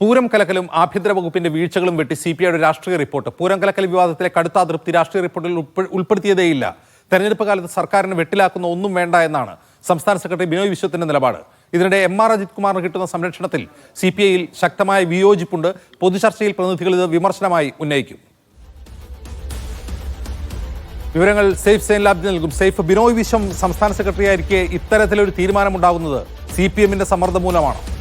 പൂരം കലക്കലും ആഭ്യന്തര വകുപ്പിന്റെ വീഴ്ചകളും വെട്ടി സി പി ഐയുടെ രാഷ്ട്രീയ റിപ്പോർട്ട്. പൂരം കലക്കൽ വിവാദത്തിലെ കടുത്ത അതൃപ്തി രാഷ്ട്രീയ റിപ്പോർട്ടിൽ ഉൾപ്പെ- ഉൾപ്പെടുത്തിയതേയില്ല. തെരഞ്ഞെടുപ്പ് കാലത്ത് സർക്കാരിന് വെട്ടിലാക്കുന്ന ഒന്നും വേണ്ട എന്നാണ് സംസ്ഥാന സെക്രട്ടറി ബിനോയ് വിശ്വത്തിന്റെ നിലപാട്. ഇതിനിടെ എം ആർ അജിത് കുമാറിന് കിട്ടുന്ന സംരക്ഷണത്തിൽ സി പി ഐയിൽ ശക്തമായ വിയോജിപ്പുണ്ട്. പൊതുചർച്ചയിൽ പ്രതിനിധികൾ ഇത് വിമർശനമായി ഉന്നയിക്കും. വിവരങ്ങൾ സേഫ് സൈൻ ലാബിന് നൽകും. സേഫ് ബിനോയ് വിശ്വം സംസ്ഥാന സെക്രട്ടറി ആയിരിക്കെ ഇത്തരത്തിലൊരു തീരുമാനമുണ്ടാകുന്നത് സി പി എമ്മിന്റെ സമ്മർദ്ദം മൂലമാണ്.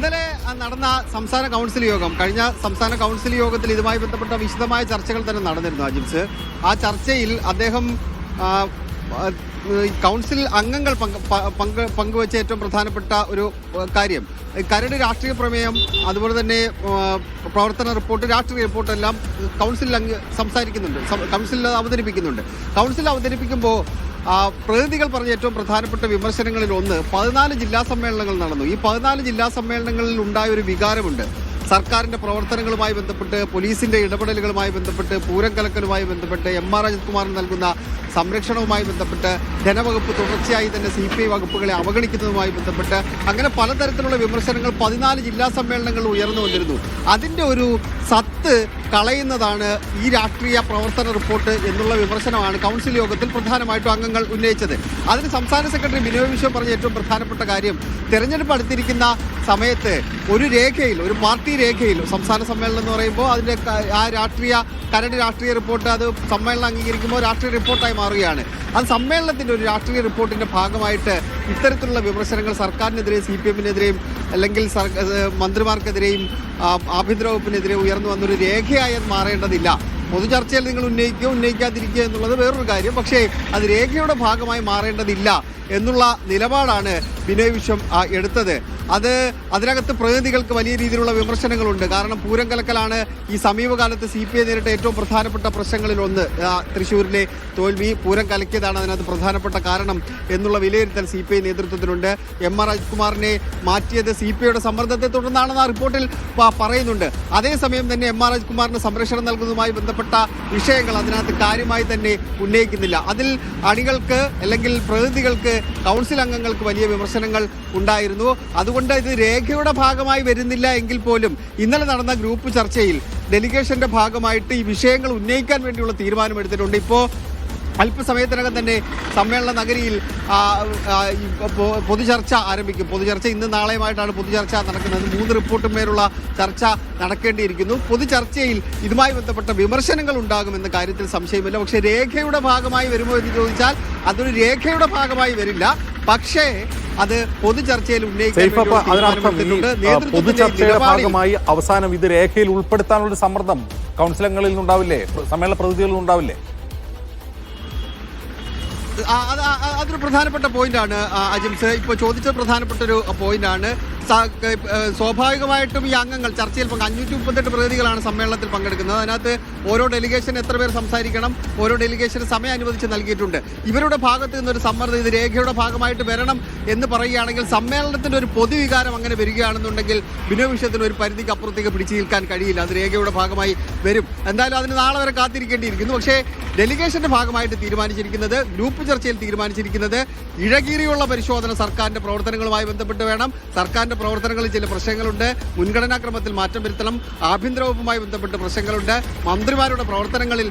ഇന്നലെ നടന്ന സംസ്ഥാന കൗൺസിൽ യോഗം കഴിഞ്ഞ സംസ്ഥാന കൗൺസിൽ യോഗത്തിൽ ഇതുമായി ബന്ധപ്പെട്ട വിശദമായ ചർച്ചകൾ തന്നെ നടന്നിരുന്നു അജിംസ് ആ ചർച്ചയിൽ അദ്ദേഹം കൗൺസിൽ അംഗങ്ങൾ പങ്ക് പങ്കുവച്ച ഏറ്റവും പ്രധാനപ്പെട്ട ഒരു കാര്യം. കരട് രാഷ്ട്രീയ പ്രമേയം അതുപോലെ തന്നെ പ്രവർത്തന റിപ്പോർട്ട് രാഷ്ട്രീയ റിപ്പോർട്ട് എല്ലാം കൗൺസിലിൽ സംസാരിക്കുന്നുണ്ട് കൗൺസിലിൽ അവതരിപ്പിക്കുന്നുണ്ട്. കൗൺസിൽ അവതരിപ്പിക്കുമ്പോൾ പ്രതിനിധികൾ പറഞ്ഞ ഏറ്റവും പ്രധാനപ്പെട്ട വിമർശനങ്ങളിൽ ഒന്ന് പതിനാല് ജില്ലാ സമ്മേളനങ്ങൾ നടന്നു. ഈ പതിനാല് ജില്ലാ സമ്മേളനങ്ങളിൽ ഉണ്ടായ ഒരു വികാരമുണ്ട്. സർക്കാരിന്റെ പ്രവർത്തനങ്ങളുമായി ബന്ധപ്പെട്ട് പോലീസിന്റെ ഇടപെടലുകളുമായി ബന്ധപ്പെട്ട് പൂരം കലക്കലുമായി ബന്ധപ്പെട്ട് എം ആർ അജിത് കുമാർ നൽകുന്ന സംരക്ഷണവുമായി ബന്ധപ്പെട്ട് ധനവകുപ്പ് തുടർച്ചയായി തന്നെ സി പി ഐ വകുപ്പുകളെ അവഗണിക്കുന്നതുമായി ബന്ധപ്പെട്ട് അങ്ങനെ പലതരത്തിലുള്ള വിമർശനങ്ങൾ പതിനാല് ജില്ലാ സമ്മേളനങ്ങളിൽ ഉയർന്നു വന്നിരുന്നു. അതിന്റെ ഒരു സത്ത് കളയുന്നതാണ് ഈ രാഷ്ട്രീയ പ്രവർത്തന റിപ്പോർട്ട് എന്നുള്ള വിമർശനമാണ് കൗൺസിൽ യോഗത്തിൽ പ്രധാനമായിട്ടും അംഗങ്ങൾ ഉന്നയിച്ചത്. അതിന് സംസ്ഥാന സെക്രട്ടറി ബിനോയ് വിശ്വം പറഞ്ഞ ഏറ്റവും പ്രധാനപ്പെട്ട കാര്യം തെരഞ്ഞെടുപ്പ് അടുത്തിരിക്കുന്ന സമയത്ത് ഒരു രേഖയിൽ ഒരു പാർട്ടി രേഖയിൽ സംസ്ഥാന സമ്മേളനം എന്ന് പറയുമ്പോൾ അതിന്റെ ആ രാഷ്ട്രീയ കരട് രാഷ്ട്രീയ റിപ്പോർട്ട് അത് സമ്മേളനം അംഗീകരിക്കുമ്പോൾ രാഷ്ട്രീയ റിപ്പോർട്ടായി മാറുകയാണ്. അത് സമ്മേളനത്തിന്റെ ഒരു രാഷ്ട്രീയ റിപ്പോർട്ടിന്റെ ഭാഗമായിട്ട് ഇത്തരത്തിലുള്ള വിമർശനങ്ങൾ സർക്കാരിനെതിരെയും സി പി എമ്മിനെതിരെയും അല്ലെങ്കിൽ മന്ത്രിമാർക്കെതിരെയും ആഭ്യന്തര വകുപ്പിനെതിരെ ഉയർന്നു വന്നൊരു രേഖയായി മാറേണ്ടതില്ല. പൊതുചർച്ചയിൽ നിങ്ങൾ ഉന്നയിക്കുക ഉന്നയിക്കാതിരിക്കുക എന്നുള്ളത് വേറൊരു കാര്യം. പക്ഷേ അത് രേഖയുടെ ഭാഗമായി മാറേണ്ടതില്ല എന്നുള്ള നിലപാടാണ് ബിനോയ് വിശ്വം എടുത്തത്. അത് അതിനകത്ത് പ്രതിനിധികൾക്ക് വലിയ രീതിയിലുള്ള വിമർശനങ്ങളുണ്ട്. കാരണം പൂരം കലക്കലാണ് ഈ സമീപകാലത്ത് സി പി ഐ നേരിട്ട ഏറ്റവും പ്രധാനപ്പെട്ട പ്രശ്നങ്ങളിൽ ഒന്ന് തൃശ്ശൂരിലെ തോൽവി. പൂരം കലക്കിയതാണ് അതിനകത്ത് പ്രധാനപ്പെട്ട കാരണം എന്നുള്ള വിലയിരുത്തൽ സി പി ഐ നേതൃത്വത്തിലുണ്ട്. എം ആർ അജിത്കുമാറിനെ മാറ്റിയത് സി പി ഐയുടെ സമ്മർദ്ദത്തെ തുടർന്നാണെന്ന് ആ റിപ്പോർട്ടിൽ പറയുന്നുണ്ട്. അതേസമയം തന്നെ എം ആർ അജിത്കുമാറിന് സംരക്ഷണം നൽകുന്നതുമായി ബന്ധപ്പെട്ട വിഷയങ്ങൾ അതിനകത്ത് കാര്യമായി തന്നെ ഉന്നയിക്കുന്നില്ല. അതിൽ അണികൾക്ക് അല്ലെങ്കിൽ പ്രതിനിധികൾക്ക് കൗൺസിൽ അംഗങ്ങൾക്ക് വലിയ വിമർശനങ്ങൾ ഉണ്ടായിരുന്നു. അതുകൊണ്ട് ഇത് രേഖയുടെ ഭാഗമായി വരുന്നില്ല എങ്കിൽ പോലും ഇന്നലെ നടന്ന ഗ്രൂപ്പ് ചർച്ചയിൽ ഡെലിഗേഷന്റെ ഭാഗമായിട്ട് ഈ വിഷയങ്ങൾ ഉന്നയിക്കാൻ വേണ്ടിയുള്ള തീരുമാനമെടുത്തിട്ടുണ്ട് ഇപ്പോൾ അല്പസമയത്തിനകം തന്നെ സമ്മേളന നഗരിയിൽ പൊതുചർച്ച ആരംഭിക്കും. പൊതുചർച്ച ഇന്ന് നാളെയുമായിട്ടാണ് പൊതുചർച്ച നടക്കുന്നത്. മൂന്ന് റിപ്പോർട്ടും മേലുള്ള ചർച്ച നടക്കേണ്ടിയിരിക്കുന്നു. പൊതുചർച്ചയിൽ ഇതുമായി ബന്ധപ്പെട്ട വിമർശനങ്ങൾ ഉണ്ടാകുമെന്ന കാര്യത്തിൽ സംശയമില്ല. പക്ഷേ രേഖയുടെ ഭാഗമായി വരുമോ എന്ന് ചോദിച്ചാൽ അതൊരു രേഖയുടെ ഭാഗമായി വരില്ല. പക്ഷേ അത് പൊതുചർച്ചയിൽ ഉന്നയിക്കാൻ നേതൃത്വത്തിന്റെ പൊതുചർച്ചയുടെ ഭാഗമായി അവസാനം ഇത് രേഖയിൽ ഉൾപ്പെടുത്താനുള്ള സമ്മർദ്ദം കൗൺസിലങ്ങളിൽ നിന്നുണ്ടാവില്ലേ സമ്മേളന പ്രതിനിധികളിൽ നിന്നുണ്ടാവില്ലേ അതൊരു പ്രധാനപ്പെട്ട പോയിന്റാണ് അജിംസ് ഇപ്പോൾ ചോദിച്ച പ്രധാനപ്പെട്ട ഒരു പോയിന്റാണ് സ്വാഭാവികമായിട്ടും ഈ അംഗങ്ങൾ ചർച്ചയിൽ പങ്ക് അഞ്ഞൂറ്റി മുപ്പത്തെട്ട് പ്രതിനിധികളാണ് സമ്മേളനത്തിൽ പങ്കെടുക്കുന്നത്. അതിനകത്ത് ഓരോ ഡെലിഗേഷൻ എത്ര പേർ സംസാരിക്കണം ഓരോ ഡെലിഗേഷന് സമയം അനുവദിച്ച് നൽകിയിട്ടുണ്ട്. ഇവരുടെ ഭാഗത്ത് നിന്നൊരു സമ്മർദ്ദം ഇത് രേഖയുടെ ഭാഗമായിട്ട് വരണം എന്ന് പറയുകയാണെങ്കിൽ സമ്മേളനത്തിന്റെ ഒരു പൊതുവികാരം അങ്ങനെ വരികയാണെന്നുണ്ടെങ്കിൽ ബിനോയ് വിഷയത്തിന് ഒരു പരിധിക്ക് അപ്പുറത്തേക്ക് പിടിച്ചു നിൽക്കാൻ കഴിയില്ല. അത് രേഖയുടെ ഭാഗമായി വരും. എന്തായാലും അതിന് നാളെ വരെ കാത്തിരിക്കേണ്ടിയിരിക്കുന്നു. പക്ഷേ ഡെലിഗേഷന്റെ ഭാഗമായിട്ട് തീരുമാനിച്ചിരിക്കുന്നത് ഗ്രൂപ്പ് ചർച്ചയിൽ തീരുമാനിച്ചിരിക്കുന്നത് ഇഴകീറിയുള്ള പരിശോധന സർക്കാരിന്റെ പ്രവർത്തനങ്ങളുമായി ബന്ധപ്പെട്ട് വേണം. സർക്കാരിന്റെ പ്രവർത്തനങ്ങളിൽ ചില പ്രശ്നങ്ങളുണ്ട്. മുൻഗണനാക്രമത്തിൽ മാറ്റം വരുത്തണം. ആഭ്യന്തര വകുപ്പുമായി ബന്ധപ്പെട്ട് പ്രശ്നങ്ങളുണ്ട്. മന്ത്രിമാരുടെ പ്രവർത്തനങ്ങളിൽ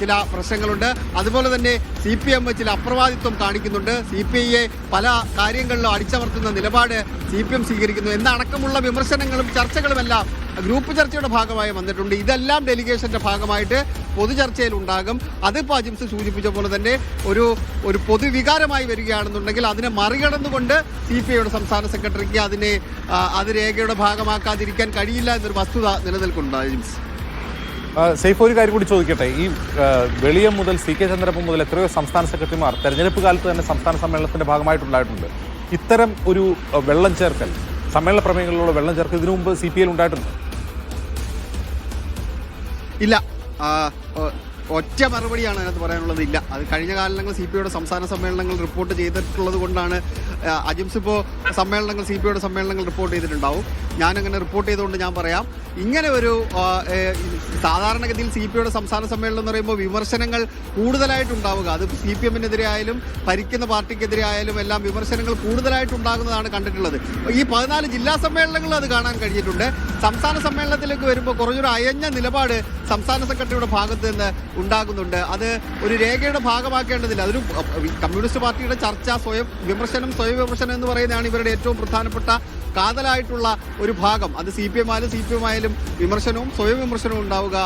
ചില പ്രശ്നങ്ങളുണ്ട്. അതുപോലെ തന്നെ സി പി എം ചില അപ്രവാദിത്വം കാണിക്കുന്നുണ്ട്. സി പി ഐയെ പല കാര്യങ്ങളിലും അടിച്ചമർത്തുന്ന നിലപാട് സി പി എം സ്വീകരിക്കുന്നു. എന്നടക്കമുള്ള വിമർശനങ്ങളും ചർച്ചകളുമെല്ലാം ഗ്രൂപ്പ് ചർച്ചയുടെ ഭാഗമായി വന്നിട്ടുണ്ട്. ഇതെല്ലാം ഡെലിഗേഷന്റെ ഭാഗമായിട്ട് പൊതുചർച്ചയിൽ ഉണ്ടാകും അതിപ്പോൾ അജിംസ് സൂചിപ്പിച്ച പോലെ തന്നെ ഒരു ഒരു പൊതുവികാരമായി വരികയാണെന്നുണ്ടെങ്കിൽ അതിനെ മറികടന്നുകൊണ്ട് സി പി ഐയുടെ സംസ്ഥാന സെക്രട്ടറിക്ക് അതിനെ അത് രേഖയുടെ ഭാഗമാക്കാതിരിക്കാൻ കഴിയില്ല എന്നൊരു വസ്തുത നിലനിൽക്കുന്നുണ്ട് അജിംസ്. സേഫ് ഒരു കാര്യം കൂടി ചോദിക്കട്ടെ. ഈ വെളിയം മുതൽ സി കെ ചന്ദ്രപ്പൻ മുതൽ എത്രയോ സംസ്ഥാന സെക്രട്ടറിമാർ തെരഞ്ഞെടുപ്പ് കാലത്ത് തന്നെ സംസ്ഥാന സമ്മേളനത്തിന്റെ ഭാഗമായിട്ടുണ്ടായിട്ടുണ്ട്. ഇത്തരം ഒരു വെള്ളം ചേർക്കൽ സമ്മേളന പ്രമേയങ്ങളിലുള്ള വെള്ളം ചേർക്കൽ ഇതിനു മുമ്പ് സി പി ഐയിൽ ഉണ്ടായിട്ടുണ്ട്. ഇല്ല. ഒറ്റ മറുപടിയാണ് അതിനകത്ത് പറയാനുള്ളത്. ഇല്ല. അത് കഴിഞ്ഞ കാലങ്ങൾ സി പി ഐയുടെ സംസ്ഥാന സമ്മേളനങ്ങൾ റിപ്പോർട്ട് ചെയ്തിട്ടുള്ളത് കൊണ്ടാണ് അജിംസ് ഇപ്പോൾ സമ്മേളനങ്ങൾ സി പി ഐയുടെ സമ്മേളനങ്ങൾ റിപ്പോർട്ട് ചെയ്തിട്ടുണ്ടാവും. ഞാനങ്ങനെ റിപ്പോർട്ട് ചെയ്തുകൊണ്ട് ഞാൻ പറയാം. ഇങ്ങനെ ഒരു സാധാരണഗതിയിൽ സി പി സംസ്ഥാന സമ്മേളനം എന്ന് പറയുമ്പോൾ വിമർശനങ്ങൾ കൂടുതലായിട്ടുണ്ടാവുക. അത് സി പി എമ്മിനെതിരെ ആയാലും ഭരിക്കുന്ന പാർട്ടിക്കെതിരെ ആയാലും എല്ലാം വിമർശനങ്ങൾ കൂടുതലായിട്ടുണ്ടാകുന്നതാണ് കണ്ടിട്ടുള്ളത്. ഈ പതിനാല് ജില്ലാ സമ്മേളനങ്ങളിൽ അത് കാണാൻ കഴിഞ്ഞിട്ടുണ്ട്. സംസ്ഥാന സമ്മേളനത്തിലേക്ക് വരുമ്പോൾ കുറച്ചൊരു അയഞ്ഞ നിലപാട് സംസ്ഥാന സെക്രട്ടറിയുടെ ഭാഗത്ത് നിന്ന് ഉണ്ടാകുന്നുണ്ട്. അത് ഒരു രേഖയുടെ ഭാഗമാക്കേണ്ടതില്ല. അതൊരു കമ്മ്യൂണിസ്റ്റ് പാർട്ടിയുടെ ചർച്ച സ്വയം വിമർശനം സ്വയം വിമർശനം എന്ന് പറയുന്നതാണ് ഇവരുടെ ഏറ്റവും പ്രധാനപ്പെട്ട കാതലായിട്ടുള്ള ഒരു ഭാഗം. അത് സി പി എം ആയാലും സി പി എം ആയാലും വിമർശനവും സ്വയം വിമർശനവും ഉണ്ടാവുക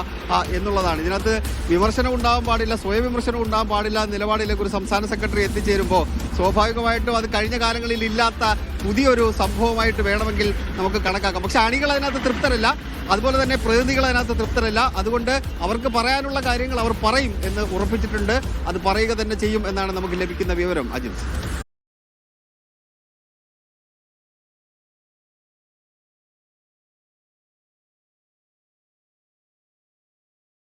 എന്നുള്ളതാണ്. ഇതിനകത്ത് വിമർശനം ഉണ്ടാവാൻ പാടില്ല സ്വയം വിമർശനം ഉണ്ടാവാൻ പാടില്ല നിലപാടിലേക്ക് ഒരു സംസ്ഥാന സെക്രട്ടറി എത്തിച്ചേരുമ്പോൾ സ്വാഭാവികമായിട്ടും അത് കഴിഞ്ഞ കാലങ്ങളിൽ ഇല്ലാത്ത പുതിയൊരു സംഭവമായിട്ട് വേണമെങ്കിൽ നമുക്ക് കണക്കാക്കാം. പക്ഷെ അണികൾ അതിനകത്ത് തൃപ്തരല്ല. അതുപോലെ തന്നെ പ്രതിനിധികൾ അതിനകത്ത് തൃപ്തരല്ല. അതുകൊണ്ട് അവർക്ക് പറയാനുള്ള കാര്യങ്ങൾ അവർ പറയും എന്ന് ഉറപ്പിച്ചിട്ടുണ്ട്. അത് പറയുക തന്നെ ചെയ്യും എന്നാണ് നമുക്ക് ലഭിക്കുന്ന വിവരം അജിത്.